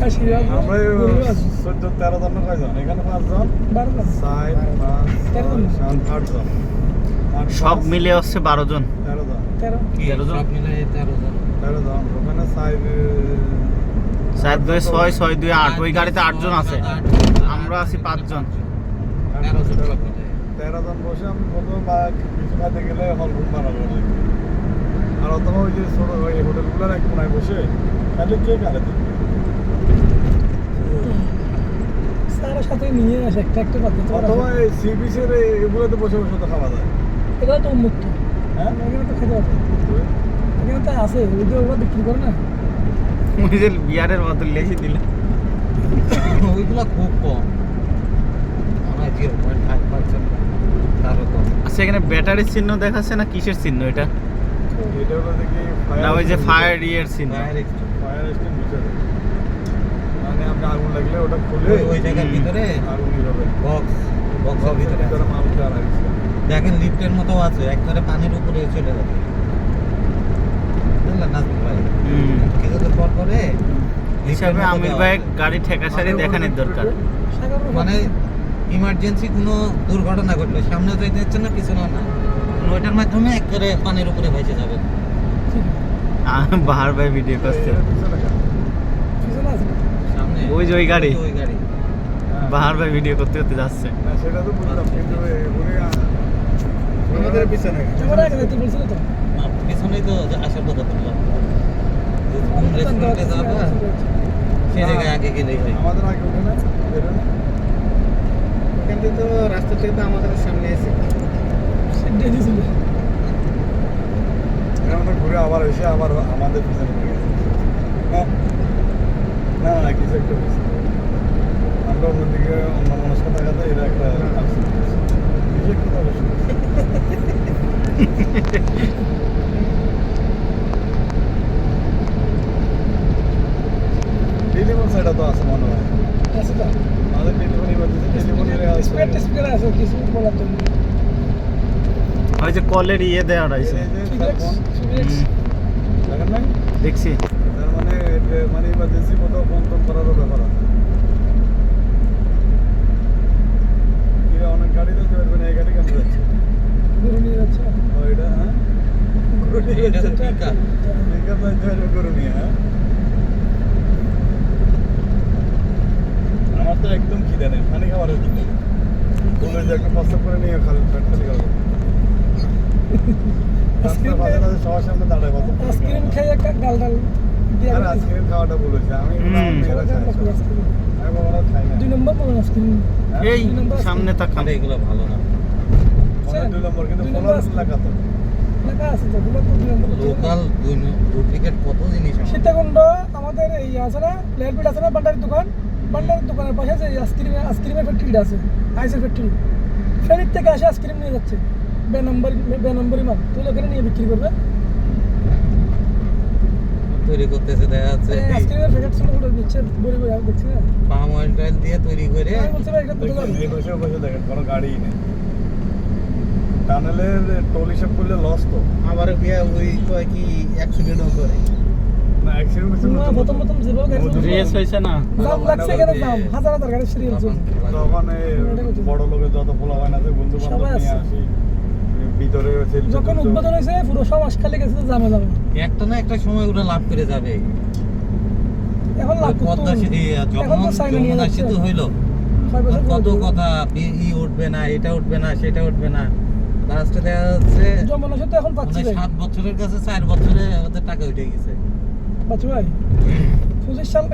কাশি আমরা চোদ্দ তেরো জন কয়জন? এখানে পাঁচজন? বারো পাঁচ তেরো জন। সাত, আটজন সব মিলে হচ্ছে বারো জন। তেরো জন। তেরো। জন? তেরো জন। ওখানে সাত দুই ছয় ছয় দুই আট। ওই গাড়িতে আটজন আছে। আমরা আছি পাঁচজন তেরো জন। তেরো জন। বসে আমি বা কিছু খাইতে গেলে হল রুম বানাবো। আর অথবা ওই যে ছোট ওই হোটেলগুলোর এক কোনায় বসে তাহলে কে কারে সাথে নিয়ে আসে একটা একটা পাতে অথবা এই সি বিচের এগুলোতে বসে বসে তো খাওয়া যায়। এগুলো তো উন্মুক্ত। হ্যাঁ? এখানে তো খেতে পারবে। এখানে তো আছে ওই যে ওগুলো বিক্রি করে না। ওই যে বিয়ারের বোতল লেখে দিল। ওইগুলো খুব কম। মনে জিরো পয়েন্ট ফাইভ পার্সেন্ট। তারও কম। আচ্ছা এখানে ব্যাটারির চিহ্ন দেখাচ্ছে না কিসের চিহ্ন এটা? এটা হলো দেখি না ওই যে ফায়ার ইয়ের চিহ্ন। ডাইরেক্ট ফায়ার এক্সটিংগুইশার মানে আপনি আগুন লাগলে ওটা খুলে ওই- জায়গার ভিতরে? আগুন হবে। বক্স বক্সের ভিতরে মালটা রাখছে দেখেন লিফটের মতো আছে একবারে পানির উপরে চলে যাবে। বুঝলেন নাজমুল ভাই? হুম। কিছুদিন পর পরে হিসাবে আমির ভাই গাড়ি ঠেকাসারি দেখানোর দরকার। মানে ইমার্জেন্সি কোনো দুর্ঘটনা ঘটলে সামনে যাইতে হচ্ছে না পিছনে না। ওইটার মাধ্যমে একবারে পানির উপরে ভেসে যাবে। বাহার ভাই ভিডিও করছে। ওই যে ওই গাড়ি। ওই গাড়ি। বাহার ভাই ভিডিও করতে করতে যাচ্ছে। না, সেটা তো বুঝলাম কিন্তু আমাদের পিছনে। পিছনেই তো আসার কথা বললাম। যাবে সেই জায়গায় আগে গেলেই হয়। আমাদের আগে উঠে না থেকে তো রাস্তা থেকে তো আমাদের সামনে এসে। আমরা ঘুরে আবার এসে আবার আমাদের পিছনে পড়ে গেছে। হ্যাঁ। না কিছু একটা হয়েছে আমরা অন্যদিকে অন্য মানুষ কথা কথা এরা একটা। কিছু একটা তো অবশ্যই টেলিফোন সাইডে তো আছে মনে হয়। আছে তো। আমাদের টেলিফোন ইমার্জেন্সি টেলিফোনের স্পেয়ার স্পিকার আছে কিছু বলার জন্য ওই যে কলের ইয়ে দেওয়া রয়েছে। দেখছি। মানে মানে ইমার্জেন্সি কোথাও ফোন টোন করারও ব্যাপার আছে। অনেক গাড়ি দেখতে পারবেন এই গাড়ি কেন যাচ্ছে? ঘুরে নিয়ে যাচ্ছে। ও, এটা হ্যাঁ? ঘুরে নিয়ে যাচ্ছে। হ্যাঁ? আমার তো একদম খিদে নেই পানি খাবার খিদে নেই। বলে যে একটা প্রস্তাব করে নিয়ে খালি পেট খালি খাব। সবার সামনে দাঁড়ায় আইসক্রিম গাল ডাল। আরে আইসক্রিম খাওয়াটা বলেছে। আমি মেয়েরা খায় আমি বাবারা খাই না। দুই নম্বর পাবেন আইসক্রিম। এই সামনে তাকান আরে এগুলো ভালো না। দুই নম্বর কিন্তু লোকাল ডুপ্লিকেট কত জিনিস সীতাকুণ্ড আমাদের এই আছে না লেলপিট আছে না বান্ডারির দোকান? বান্ডারির দোকানের পাশে যে আইসক্রিম আইসক্রিমের ফ্যাক্টরিটা আছে আইসের ফ্যাক্টরি ফেরির থেকে আসে আইসক্রিম নিয়ে যাচ্ছে। বে নম্বর বে নম্বরই মাল। তুই ওখানে নিয়ে বিক্রি করবে? তৈরি করতেছে দেখা যাচ্ছে। আইসক্রিমের প্যাকেট ছিল ওটা নিচ্ছে বড়ি বড়ি আমি দেখছি না। পাম অয়েল টয়েল দিয়ে তৈরি করে আমি বলছি এটা কোথায় দেখেন যাবে এই বসে বসে দেখেন কোনো গাড়িই নেই। টানেলের টোল হিসাব করলে লস তো। আবার ওই কয় কি অ্যাক্সিডেন্টও করে। না অ্যাক্সিডেন্ট হয়েছে না, প্রথম প্রথম যেভাবে গাড়ি রেস হয়েছে। না? জাম লাগছে এখানে জাম হাজার হাজার গাড়ি সিরিয়াল চলছে। তখন বড় লোকের যত পোলা হয় না বন্ধু বান্ধব সবাই নিয়ে আসি ভিতরে যখন উদ্বোধন হয়েছে পুরো সব আশকালে গেছে তো জামে। যাবে একটা না একটা সময় ওরা লাভ করে যাবে। এখন লাভ করতে পদ্মা যমুনা সেতু হইল। কত কথা ই উঠবে না এটা উঠবে না সেটা উঠবে না। লাস্টে দেখা যাচ্ছে যমুনা সেতু এখন পাচ্ছি সাত বছরের কাছে চার বছরে ওদের টাকা উঠে গেছে। বাচ্চু ভাই। পঁচিশ সাল